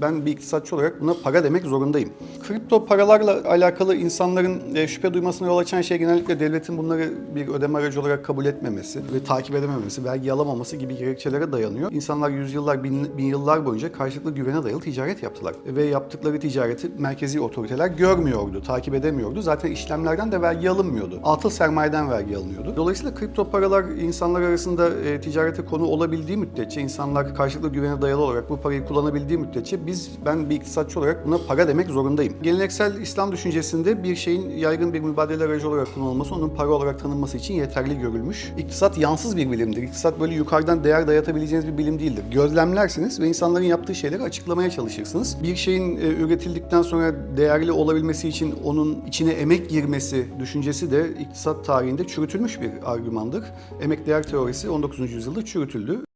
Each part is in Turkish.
ben bir iktisatçı olarak buna para demek zorundayım. Kripto paralarla alakalı insanların e, şüphe duymasına yol açan şey genellikle devletin bunları bir ödeme aracı olarak kabul etmemesi ve takip edememesi, vergi alamaması gibi gerekçelere dayanıyor. İnsanlar yüzyıllar, bin, bin yıllar boyunca karşılıklı güvene dayalı ticaret yaptılar. Ve yaptıkları ticareti merkezi otoriteler görmüyordu, takip edemiyordu. Zaten işlemlerden de vergi alınmıyordu. Atıl sermayeden vergi alınıyordu. Dolayısıyla kripto paralar insanlar arasında e, ticarete konu olabildiği müddetçe, insanlar karşılıklı güvene dayalı olarak bu parayı kullanabildiği müddetçe biz, ben bir iktisatçı olarak buna para demek zorundayım. Geleneksel İslam düşüncesinde bir şeyin yaygın bir mübadele aracı olarak kullanılması, onun para olarak tanınması için yeterli görülmüş. İktisat yansız bir bilimdir. İktisat böyle yukarıdan değer dayatabileceğiniz bir bilim değildir. Gözlemlersiniz ve insanların yaptığı şeyleri açıklamaya çalışırsınız. Bir şeyin e, üretildikten sonra değerli olabilmesi için onun içine emek girmesi düşüncesi de iktisat tarihinde çürütülmüş bir argümandır. Emek değer teorisi 19. yüzyılda çürütüldü.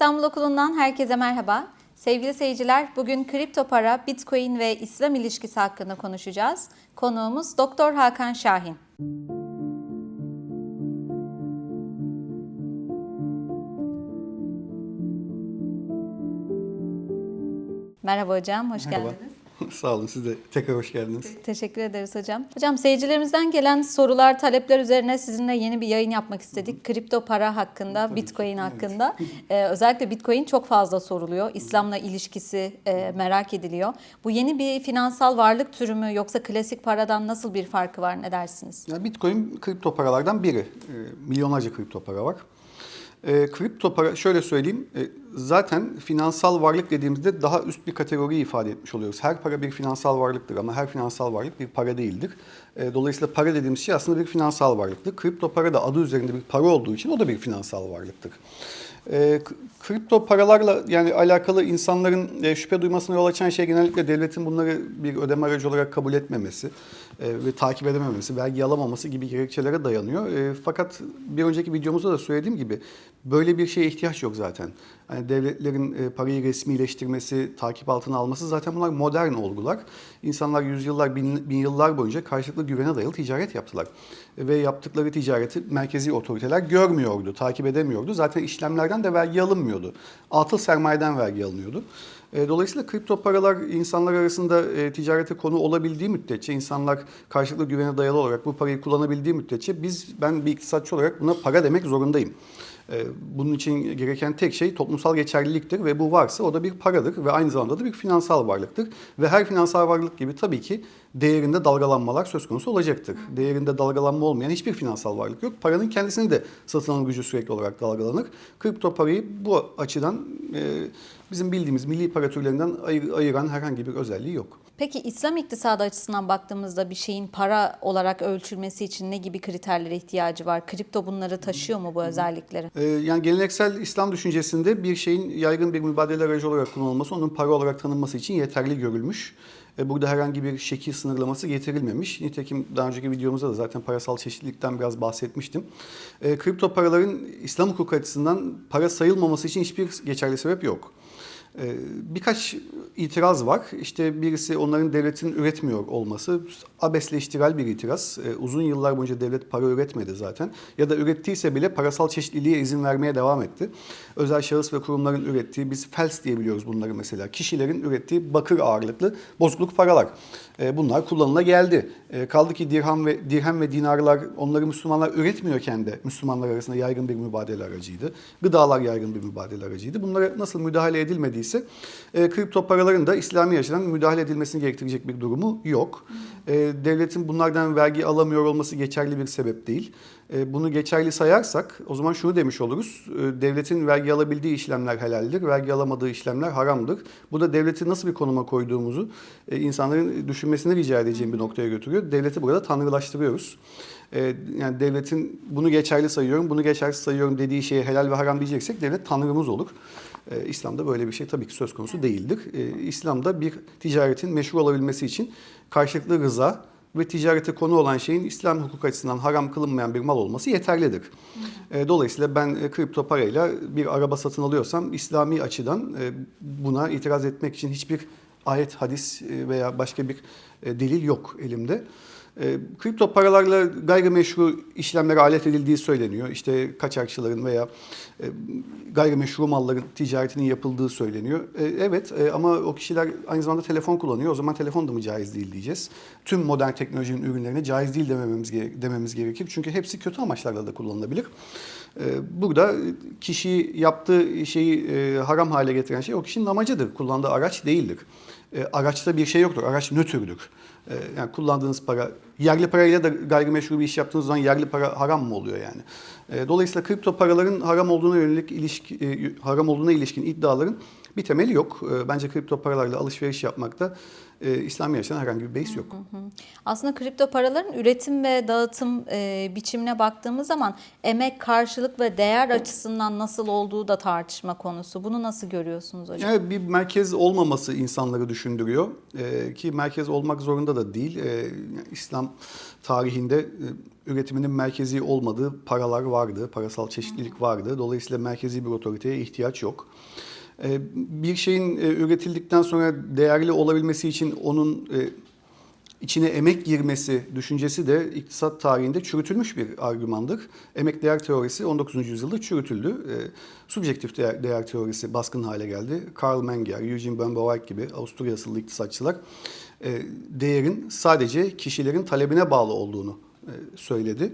İstanbul Okulu'ndan herkese merhaba. Sevgili seyirciler, bugün kripto para, bitcoin ve İslam ilişkisi hakkında konuşacağız. Konuğumuz Doktor Hakan Şahin. Merhaba hocam, hoş Merhaba. geldiniz. Sağ olun, siz de tekrar hoş geldiniz. Teşekkür ederiz hocam. Hocam seyircilerimizden gelen sorular, talepler üzerine sizinle yeni bir yayın yapmak istedik. Kripto para hakkında, bitcoin hakkında. Ee, özellikle bitcoin çok fazla soruluyor. İslam'la ilişkisi e, merak ediliyor. Bu yeni bir finansal varlık türü mü yoksa klasik paradan nasıl bir farkı var ne dersiniz? Ya Bitcoin kripto paralardan biri. E, milyonlarca kripto para var. E, kripto para şöyle söyleyeyim. e, zaten finansal varlık dediğimizde daha üst bir kategoriyi ifade etmiş oluyoruz. Her para bir finansal varlıktır ama her finansal varlık bir para değildir. E, dolayısıyla para dediğimiz şey aslında bir finansal varlıktır. Kripto para da adı üzerinde bir para olduğu için o da bir finansal varlıktır. E, kripto paralarla yani alakalı insanların e, şüphe duymasına yol açan şey genellikle devletin bunları bir ödeme aracı olarak kabul etmemesi e, ve takip edememesi, vergi alamaması gibi gerekçelere dayanıyor. E, fakat bir önceki videomuzda da söylediğim gibi böyle bir şeye ihtiyaç yok zaten. Hani devletlerin e, parayı resmileştirmesi, takip altına alması zaten bunlar modern olgular. İnsanlar yüzyıllar, bin, bin yıllar boyunca karşılıklı güvene dayalı ticaret yaptılar. Ve yaptıkları ticareti merkezi otoriteler görmüyordu, takip edemiyordu. Zaten işlemlerden de vergi alınmıyordu. Atıl sermayeden vergi alınıyordu. E, Dolayısıyla kripto paralar insanlar arasında e, ticarete konu olabildiği müddetçe, insanlar karşılıklı güvene dayalı olarak bu parayı kullanabildiği müddetçe biz, ben bir iktisatçı olarak buna para demek zorundayım. E, Bunun için gereken tek şey toplumsal geçerliliktir ve bu varsa o da bir paradır ve aynı zamanda da bir finansal varlıktır. Ve her finansal varlık gibi tabii ki değerinde dalgalanmalar söz konusu olacaktır. Değerinde dalgalanma olmayan hiçbir finansal varlık yok. Paranın kendisini de satın alım gücü sürekli olarak dalgalanır. Kripto parayı bu açıdan e, bizim bildiğimiz milli para türlerinden ayır- ayıran herhangi bir özelliği yok. Peki İslam iktisadı açısından baktığımızda bir şeyin para olarak ölçülmesi için ne gibi kriterlere ihtiyacı var? Kripto bunları taşıyor mu bu özellikleri? Ee, Yani geleneksel İslam düşüncesinde bir şeyin yaygın bir mübadele aracı olarak kullanılması, onun para olarak tanınması için yeterli görülmüş. E, Burada herhangi bir şekil sınırlaması getirilmemiş. Nitekim daha önceki videomuzda da zaten parasal çeşitlilikten biraz bahsetmiştim. E, Kripto paraların İslam hukuku açısından para sayılmaması için hiçbir geçerli sebep yok. Ee, Birkaç itiraz var. İşte birisi onların devletin üretmiyor olması. Abesleştirel bir itiraz. Ee, Uzun yıllar boyunca devlet para üretmedi zaten. Ya da ürettiyse bile parasal çeşitliliğe izin vermeye devam etti. Özel şahıs ve kurumların ürettiği, biz fels diye biliyoruz bunları mesela. Kişilerin ürettiği bakır ağırlıklı bozukluk paralar. Ee, Bunlar kullanıla geldi. Kaldı ki dirham ve dirhem ve dinarlar onları Müslümanlar üretmiyorken de Müslümanlar arasında yaygın bir mübadele aracıydı. Gıdalar yaygın bir mübadele aracıydı. Bunlara nasıl müdahale edilmediyse e, kripto paraların da İslami açıdan müdahale edilmesini gerektirecek bir durumu yok. E, devletin bunlardan vergi alamıyor olması geçerli bir sebep değil. E, bunu geçerli sayarsak o zaman şunu demiş oluruz. E, devletin vergi alabildiği işlemler helaldir, vergi alamadığı işlemler haramdır. Bu da devleti nasıl bir konuma koyduğumuzu e, insanların düşünmesini rica edeceğim bir noktaya götürüyor. Devleti burada tanrılaştırıyoruz. Yani devletin bunu geçerli sayıyorum, bunu geçersiz sayıyorum dediği şeye helal ve haram diyeceksek devlet tanrımız olur. İslam'da böyle bir şey tabii ki söz konusu değildir. İslam'da bir ticaretin meşru olabilmesi için karşılıklı rıza ve ticarete konu olan şeyin İslam hukuk açısından haram kılınmayan bir mal olması yeterlidir. E, Dolayısıyla ben e, kripto parayla bir araba satın alıyorsam İslami açıdan e, buna itiraz etmek için hiçbir ayet, hadis veya başka bir delil yok elimde. E, kripto paralarla gayrimeşru işlemlere alet edildiği söyleniyor. İşte kaçakçıların veya e, gayrimeşru malların ticaretinin yapıldığı söyleniyor. E, evet e, ama o kişiler aynı zamanda telefon kullanıyor. O zaman telefon da mı caiz değil diyeceğiz. Tüm modern teknolojinin ürünlerine caiz değil demememiz, dememiz gerekir. Çünkü hepsi kötü amaçlarla da kullanılabilir. E, burada kişi yaptığı şeyi e, haram hale getiren şey o kişinin amacıdır. Kullandığı araç değildir. E, araçta bir şey yoktur. Araç nötrdür. E, yani kullandığınız para, yerli parayla da gayrimeşru bir iş yaptığınız zaman yerli para haram mı oluyor yani? E, dolayısıyla kripto paraların haram olduğuna yönelik ilişki, e, haram olduğuna ilişkin iddiaların bir temeli yok. E, bence kripto paralarla alışveriş yapmakta e, İslami yaşayan herhangi bir beis yok. Aslında kripto paraların üretim ve dağıtım e, biçimine baktığımız zaman emek, karşılık ve değer açısından nasıl olduğu da tartışma konusu. Bunu nasıl görüyorsunuz hocam? Yani bir merkez olmaması insanları düşündürüyor Ee, ki merkez olmak zorunda da değil. Yani İslam tarihinde e, üretiminin merkezi olmadığı paralar vardı, parasal çeşitlilik vardı. Dolayısıyla merkezi bir otoriteye ihtiyaç yok. Ee, bir şeyin e, üretildikten sonra değerli olabilmesi için onun e, içine emek girmesi düşüncesi de iktisat tarihinde çürütülmüş bir argümandır. Emek değer teorisi 19. yüzyılda çürütüldü. E, subjektif değer, değer teorisi baskın hale geldi. Karl Menger, Eugene Böhm-Bawerk gibi Avusturya asıllı iktisatçılar e, değerin sadece kişilerin talebine bağlı olduğunu söyledi.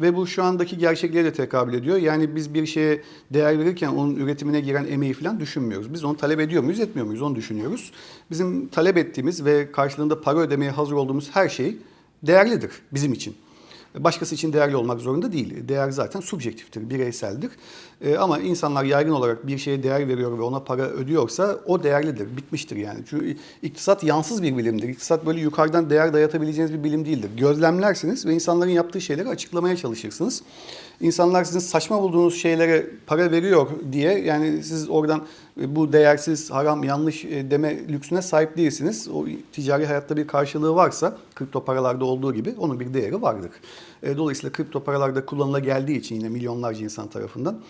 Ve bu şu andaki gerçekliğe de tekabül ediyor. Yani biz bir şeye değer verirken onun üretimine giren emeği falan düşünmüyoruz. Biz onu talep ediyor muyuz, etmiyor muyuz onu düşünüyoruz. Bizim talep ettiğimiz ve karşılığında para ödemeye hazır olduğumuz her şey değerlidir bizim için. Başkası için değerli olmak zorunda değil. Değer zaten subjektiftir, bireyseldir. Ee, ama insanlar yaygın olarak bir şeye değer veriyor ve ona para ödüyorsa o değerlidir, bitmiştir yani. Çünkü iktisat yansız bir bilimdir. İktisat böyle yukarıdan değer dayatabileceğiniz bir bilim değildir. Gözlemlersiniz ve insanların yaptığı şeyleri açıklamaya çalışırsınız. İnsanlar sizin saçma bulduğunuz şeylere para veriyor diye yani siz oradan e, bu değersiz, haram, yanlış e, deme lüksüne sahip değilsiniz. O ticari hayatta bir karşılığı varsa kripto paralarda olduğu gibi onun bir değeri vardır. E, Dolayısıyla kripto paralarda kullanıla geldiği için yine milyonlarca insan tarafından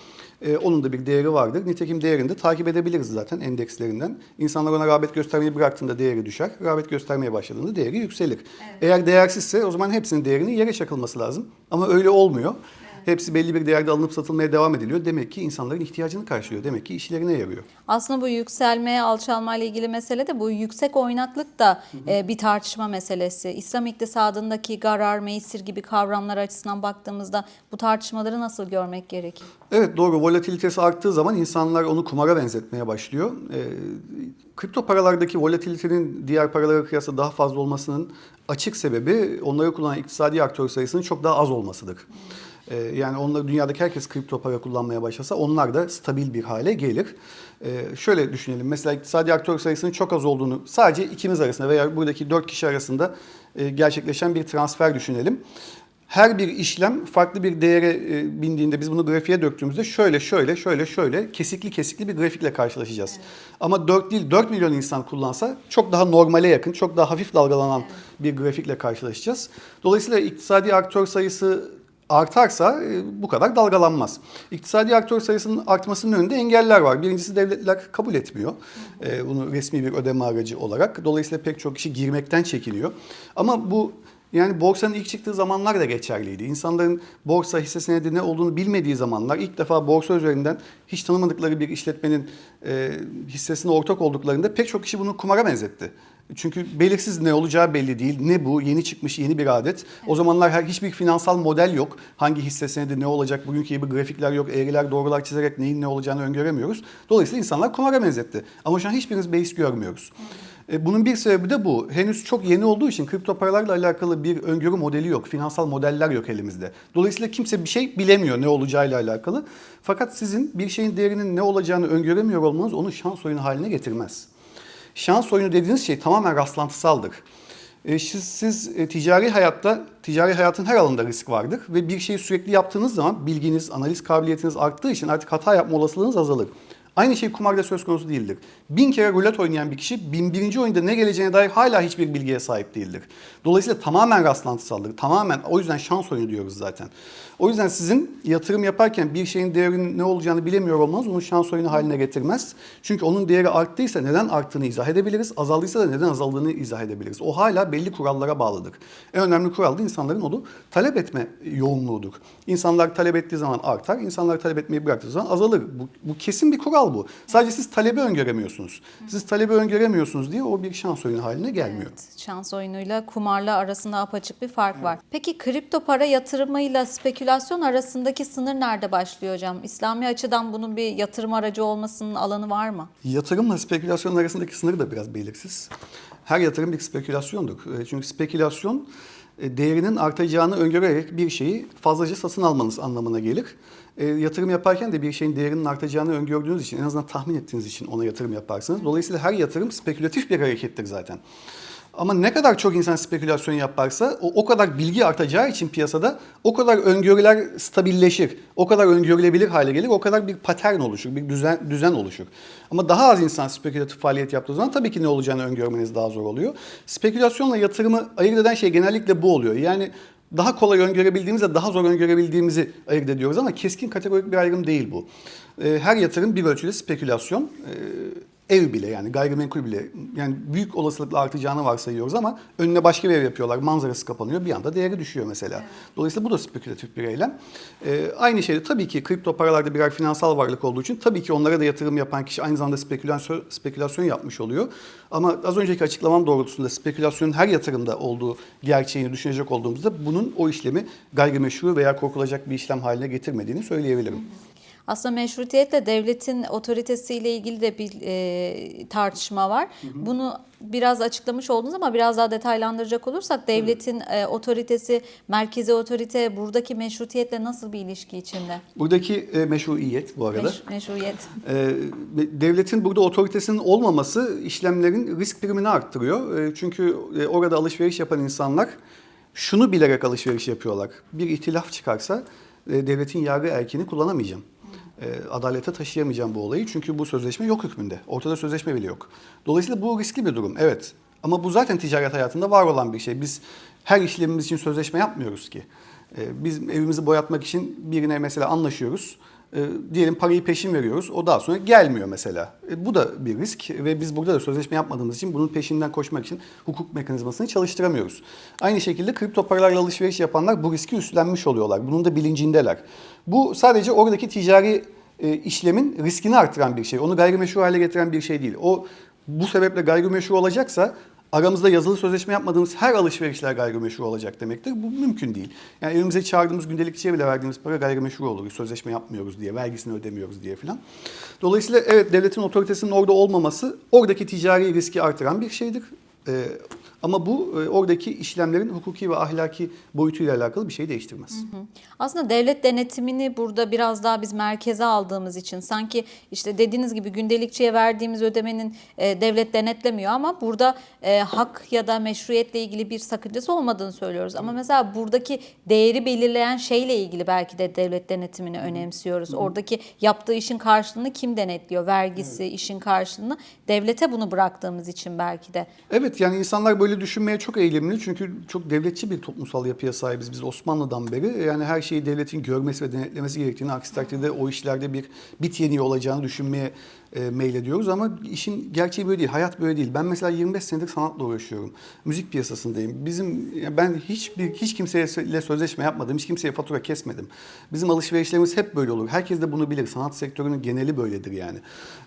onun da bir değeri vardır. Nitekim değerini de takip edebiliriz zaten endekslerinden. İnsanlar ona rağbet göstermeyi bıraktığında değeri düşer. Rağbet göstermeye başladığında değeri yükselir. Eğer değersizse o zaman hepsinin değerinin yere çakılması lazım. Ama öyle olmuyor. Hepsi belli bir değerde alınıp satılmaya devam ediliyor. Demek ki insanların ihtiyacını karşılıyor. Demek ki işlerine yarıyor. Aslında bu yükselme, alçalma ile ilgili mesele de bu yüksek oynaklık da e, bir tartışma meselesi. İslam iktisadındaki garar, meysir gibi kavramlar açısından baktığımızda bu tartışmaları nasıl görmek gerekir? Evet doğru. Volatilitesi arttığı zaman insanlar onu kumara benzetmeye başlıyor. Ee, kripto paralardaki volatilitenin diğer paralara kıyasla daha fazla olmasının açık sebebi onları kullanan iktisadi aktör sayısının çok daha az olmasıdır. Ee, yani onlar dünyadaki herkes kripto para kullanmaya başlasa onlar da stabil bir hale gelir. Ee, şöyle düşünelim. Mesela iktisadi aktör sayısının çok az olduğunu sadece ikimiz arasında veya buradaki dört kişi arasında e, gerçekleşen bir transfer düşünelim her bir işlem farklı bir değere e, bindiğinde biz bunu grafiğe döktüğümüzde şöyle şöyle şöyle şöyle kesikli kesikli bir grafikle karşılaşacağız. Ama 4 değil 4 milyon insan kullansa çok daha normale yakın, çok daha hafif dalgalanan bir grafikle karşılaşacağız. Dolayısıyla iktisadi aktör sayısı artarsa e, bu kadar dalgalanmaz. İktisadi aktör sayısının artmasının önünde engeller var. Birincisi devletler kabul etmiyor e, bunu resmi bir ödeme aracı olarak. Dolayısıyla pek çok kişi girmekten çekiniyor. Ama bu yani borsanın ilk çıktığı zamanlar da geçerliydi. İnsanların borsa hisse senedi ne olduğunu bilmediği zamanlar ilk defa borsa üzerinden hiç tanımadıkları bir işletmenin e, hissesine ortak olduklarında pek çok kişi bunu kumara benzetti. Çünkü belirsiz ne olacağı belli değil. Ne bu? Yeni çıkmış yeni bir adet. O zamanlar her hiçbir finansal model yok. Hangi hisse senedi ne olacak? Bugünkü gibi grafikler yok. Eğriler doğrular çizerek neyin ne olacağını öngöremiyoruz. Dolayısıyla insanlar kumara benzetti. Ama şu an hiçbirimiz beis görmüyoruz. E, Bunun bir sebebi de bu. Henüz çok yeni olduğu için kripto paralarla alakalı bir öngörü modeli yok. Finansal modeller yok elimizde. Dolayısıyla kimse bir şey bilemiyor ne olacağıyla alakalı. Fakat sizin bir şeyin değerinin ne olacağını öngöremiyor olmanız onu şans oyunu haline getirmez. Şans oyunu dediğiniz şey tamamen rastlantısaldır. E, Siz, siz e, ticari hayatta, ticari hayatın her alanında risk vardır ve bir şeyi sürekli yaptığınız zaman bilginiz, analiz kabiliyetiniz arttığı için artık hata yapma olasılığınız azalır. Aynı şey kumarda söz konusu değildir. Bin kere rulet oynayan bir kişi bin birinci oyunda ne geleceğine dair hala hiçbir bilgiye sahip değildir. Dolayısıyla tamamen rastlantısaldır. Tamamen o yüzden şans oyunu diyoruz zaten. O yüzden sizin yatırım yaparken bir şeyin değerinin ne olacağını bilemiyor olmanız onu şans oyunu haline getirmez. Çünkü onun değeri arttıysa neden arttığını izah edebiliriz. Azaldıysa da neden azaldığını izah edebiliriz. O hala belli kurallara bağlıdır. En önemli kural da insanların onu talep etme yoğunluğudur. İnsanlar talep ettiği zaman artar, insanlar talep etmeyi bıraktığı zaman azalır. Bu, bu kesin bir kural bu. Sadece siz talebi öngöremiyorsunuz. Siz talebi öngöremiyorsunuz diye o bir şans oyunu haline gelmiyor. Evet, şans oyunuyla kumarla arasında apaçık bir fark var. Peki kripto para yatırımıyla spekülasyon arasındaki sınır nerede başlıyor hocam? İslami açıdan bunun bir yatırım aracı olmasının alanı var mı? Yatırımla spekülasyon arasındaki sınır da biraz belirsiz. Her yatırım bir spekülasyondur. E, Çünkü spekülasyon değerinin artacağını öngörerek bir şeyi fazlaca satın almanız anlamına gelir. E, yatırım yaparken de bir şeyin değerinin artacağını öngördüğünüz için, en azından tahmin ettiğiniz için ona yatırım yaparsınız. Dolayısıyla her yatırım spekülatif bir harekettir zaten. Ama ne kadar çok insan spekülasyon yaparsa o, o kadar bilgi artacağı için piyasada o kadar öngörüler stabilleşir. O kadar öngörülebilir hale gelir. O kadar bir patern oluşur, bir düzen, düzen oluşur. Ama daha az insan spekülatif faaliyet yaptığı zaman tabii ki ne olacağını öngörmeniz daha zor oluyor. Spekülasyonla yatırımı ayırt eden şey genellikle bu oluyor. Yani daha kolay öngörebildiğimizle daha zor öngörebildiğimizi ayırt ediyoruz ama keskin kategorik bir ayrım değil bu. Ee, Her yatırım bir ölçüde spekülasyon. Ev bile yani gayrimenkul bile yani büyük olasılıkla artacağını varsayıyoruz ama önüne başka bir ev yapıyorlar. Manzarası kapanıyor. Bir anda değeri düşüyor mesela. Dolayısıyla bu da spekülatif bir eylem. Ee, aynı şeyde tabii ki kripto paralarda birer finansal varlık olduğu için tabii ki onlara da yatırım yapan kişi aynı zamanda spekülasyon, spekülasyon yapmış oluyor. Ama az önceki açıklamam doğrultusunda spekülasyonun her yatırımda olduğu gerçeğini düşünecek olduğumuzda bunun o işlemi gayrimeşru veya korkulacak bir işlem haline getirmediğini söyleyebilirim. Aslında meşrutiyetle devletin otoritesiyle ilgili de bir e, tartışma var. Bunu biraz açıklamış oldunuz ama biraz daha detaylandıracak olursak devletin e, otoritesi, merkezi otorite buradaki meşrutiyetle nasıl bir ilişki içinde? Buradaki e, meşruiyet bu arada. Meş, meşruiyet. Ee, devletin burada otoritesinin olmaması işlemlerin risk primini arttırıyor. Ee, çünkü e, orada alışveriş yapan insanlar şunu bilerek alışveriş yapıyorlar. Bir itilaf çıkarsa e, devletin yargı erkini kullanamayacağım. E, Adalete taşıyamayacağım bu olayı çünkü bu sözleşme yok hükmünde. Ortada sözleşme bile yok. Dolayısıyla bu riskli bir durum. Evet. Ama bu zaten ticaret hayatında var olan bir şey. Biz her işlemimiz için sözleşme yapmıyoruz ki. E, Biz evimizi boyatmak için birine mesela anlaşıyoruz. E, diyelim parayı peşin veriyoruz. O daha sonra gelmiyor mesela. E, bu da bir risk ve biz burada da sözleşme yapmadığımız için bunun peşinden koşmak için hukuk mekanizmasını çalıştıramıyoruz. Aynı şekilde kripto paralarla alışveriş yapanlar bu riski üstlenmiş oluyorlar. Bunun da bilincindeler. Bu sadece oradaki ticari e, işlemin riskini artıran bir şey. Onu gayrimeşru hale getiren bir şey değil. O bu sebeple gayrimeşru olacaksa aramızda yazılı sözleşme yapmadığımız her alışverişler gayrimeşru olacak demektir. Bu mümkün değil. Yani evimize çağırdığımız gündelikçiye bile verdiğimiz para gayrimeşru olur. Sözleşme yapmıyoruz diye, vergisini ödemiyoruz diye filan. Dolayısıyla evet devletin otoritesinin orada olmaması oradaki ticari riski artıran bir şeydir. Ee, ama bu e, oradaki işlemlerin hukuki ve ahlaki boyutuyla alakalı bir şey değiştirmez. Aslında devlet denetimini burada biraz daha biz merkeze aldığımız için sanki işte dediğiniz gibi gündelikçiye verdiğimiz ödemenin e, devlet denetlemiyor ama burada e, hak ya da meşruiyetle ilgili bir sakıncası olmadığını söylüyoruz. Ama mesela buradaki değeri belirleyen şeyle ilgili belki de devlet denetimini önemsiyoruz. Oradaki yaptığı işin karşılığını kim denetliyor? Vergisi, işin karşılığını devlete bunu bıraktığımız için belki de. Evet yani insanlar böyle düşünmeye çok eğilimli çünkü çok devletçi bir toplumsal yapıya sahibiz biz Osmanlı'dan beri. Yani her şeyi devletin görmesi ve denetlemesi gerektiğini aksi takdirde o işlerde bir bit yeniği olacağını düşünmeye e, meylediyoruz ama işin gerçeği böyle değil. Hayat böyle değil. Ben mesela 25 senedir sanatla uğraşıyorum. Müzik piyasasındayım. Bizim ben hiçbir hiç kimseyle sözleşme yapmadım. Hiç kimseye fatura kesmedim. Bizim alışverişlerimiz hep böyle olur. Herkes de bunu bilir. Sanat sektörünün geneli böyledir yani.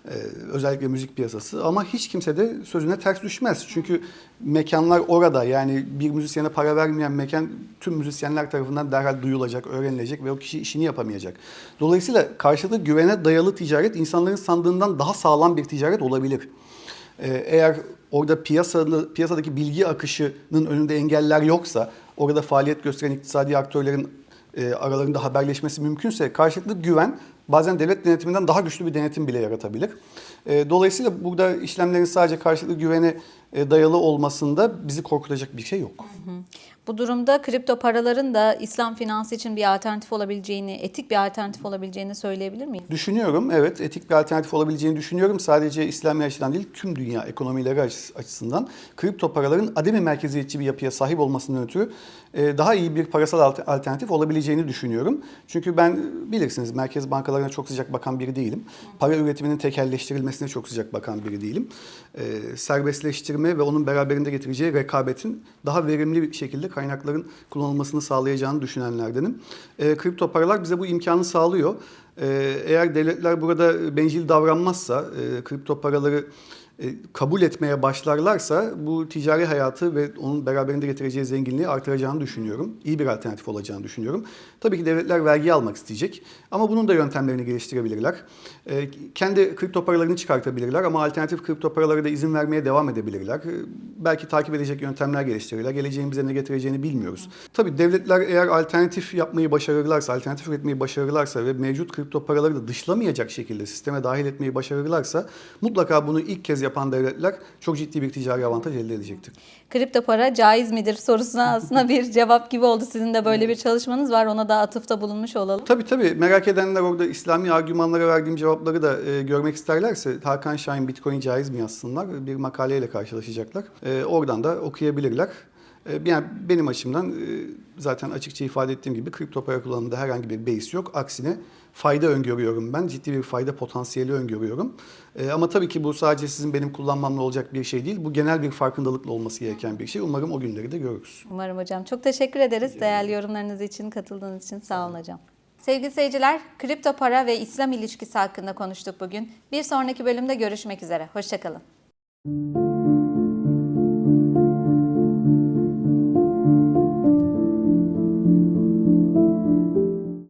Ee, özellikle müzik piyasası ama hiç kimse de sözüne ters düşmez. Çünkü mekanlar orada yani bir müzisyene para vermeyen mekan tüm müzisyenler tarafından derhal duyulacak, öğrenilecek ve o kişi işini yapamayacak. Dolayısıyla karşılıklı güvene dayalı ticaret insanların sandığından daha sağlam bir ticaret olabilir. Ee, eğer orada piyasalı, piyasadaki bilgi akışının önünde engeller yoksa, orada faaliyet gösteren iktisadi aktörlerin e, aralarında haberleşmesi mümkünse karşılıklı güven bazen devlet denetiminden daha güçlü bir denetim bile yaratabilir. E, dolayısıyla burada işlemlerin sadece karşılıklı güvene dayalı olmasında bizi korkutacak bir şey yok. Bu durumda kripto paraların da İslam finansı için bir alternatif olabileceğini, etik bir alternatif olabileceğini söyleyebilir miyim? Düşünüyorum evet etik bir alternatif olabileceğini düşünüyorum. Sadece İslami açıdan değil tüm dünya ekonomileri açıs- açısından kripto paraların ademi merkeziyetçi bir yapıya sahip olmasından ötürü e, daha iyi bir parasal alter- alternatif olabileceğini düşünüyorum. Çünkü ben e, bilirsiniz merkez bankalarına çok sıcak bakan biri değilim. Para üretiminin tekelleştirilmesine çok sıcak bakan biri değilim. E, serbestleştirme ve onun beraberinde getireceği rekabetin daha verimli bir şekilde kaynakların kullanılmasını sağlayacağını düşünenlerdenim. E, kripto paralar bize bu imkanı sağlıyor. Ee, Eğer devletler burada bencil davranmazsa, e, kripto paraları e, kabul etmeye başlarlarsa bu ticari hayatı ve onun beraberinde getireceği zenginliği artıracağını düşünüyorum. İyi bir alternatif olacağını düşünüyorum. Tabii ki devletler vergi almak isteyecek ama bunun da yöntemlerini geliştirebilirler. E, Kendi kripto paralarını çıkartabilirler ama alternatif kripto paralara da izin vermeye devam edebilirler. E, Belki takip edecek yöntemler geliştirirler. Geleceğin bize ne getireceğini bilmiyoruz. Tabii devletler eğer alternatif yapmayı başarırlarsa, alternatif üretmeyi başarırlarsa ve mevcut kripto paraları da dışlamayacak şekilde sisteme dahil etmeyi başarırlarsa mutlaka bunu ilk kez yapan devletler çok ciddi bir ticari avantaj elde edecektir. Kripto para caiz midir sorusuna aslında bir cevap gibi oldu. Sizin de böyle bir çalışmanız var. Ona da atıfta bulunmuş olalım. Tabii tabii merak edenler orada İslami argümanlara verdiğim cevapları da e, görmek isterlerse Hakan Şahin Bitcoin caiz mi yazsınlar bir makaleyle karşılaşacaklar. E, oradan da okuyabilirler. E, yani benim açımdan e, zaten açıkça ifade ettiğim gibi kripto para kullanımında herhangi bir beis yok. Aksine fayda öngörüyorum ben. Ciddi bir fayda potansiyeli öngörüyorum. E, ama tabii ki bu sadece sizin benim kullanmamla olacak bir şey değil. Bu genel bir farkındalıkla olması gereken bir şey. Umarım o günleri de görürüz. Umarım hocam. Çok teşekkür ederiz değerli yorumlarınız için, katıldığınız için. Sağ olun hocam. Sevgili seyirciler, kripto para ve İslam ilişkisi hakkında konuştuk bugün. Bir sonraki bölümde görüşmek üzere. Hoşçakalın.